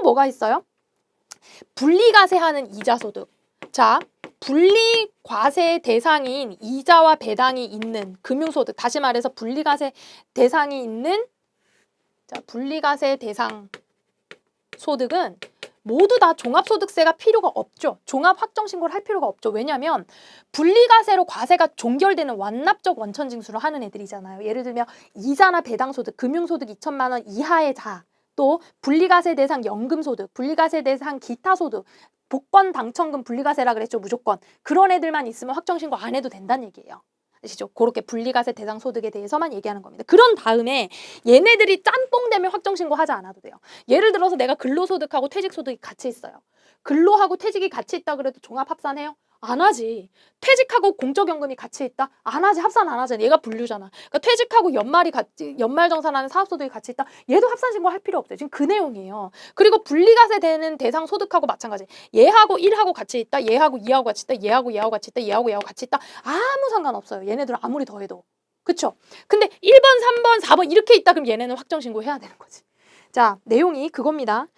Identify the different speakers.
Speaker 1: 뭐가 있어요? 분리과세하는 이자소득. 자, 분리과세 대상인 이자와 배당이 있는 금융소득. 다시 말해서 분리과세 대상이 있는 자, 분리과세 대상 소득은 모두 다 종합소득세가 필요가 없죠. 종합 확정 신고를 할 필요가 없죠. 왜냐하면 분리과세로 과세가 종결되는 완납적 원천 징수를 하는 애들이잖아요. 예를 들면 이자나 배당소득, 금융소득 2천만 원 이하의 자, 또 분리과세 대상 연금소득, 분리과세 대상 기타소득, 복권 당첨금 분리과세라 그랬죠. 무조건 그런 애들만 있으면 확정 신고 안 해도 된다는 얘기예요. 아시죠? 그렇게 분리과세 대상 소득에 대해서만 얘기하는 겁니다. 그런 다음에 얘네들이 짬뽕 되면 확정 신고 하지 않아도 돼요. 예를 들어서 내가 근로소득하고 퇴직소득이 같이 있어요. 근로하고 퇴직이 같이 있다 그래도 종합 합산해요? 안 하지. 퇴직하고 공적연금이 같이 있다? 안 하지. 합산 안 하잖아. 얘가 분류잖아. 그러니까 퇴직하고 연말이 같이 연말정산하는 사업소득이 같이 있다? 얘도 합산 신고 할 필요 없어요. 지금 그 내용이에요. 그리고 분리과세 되는 대상 소득하고 마찬가지. 얘하고 1하고 같이 있다. 얘하고 2하고 같이 있다. 얘하고 얘하고 같이 있다. 얘하고 얘하고 같이 있다. 아무 상관없어요. 얘네들은 아무리 더해도. 그쵸? 근데 1번, 3번, 4번 이렇게 있다 그럼 얘네는 확정 신고 해야 되는 거지. 자, 내용이 그겁니다.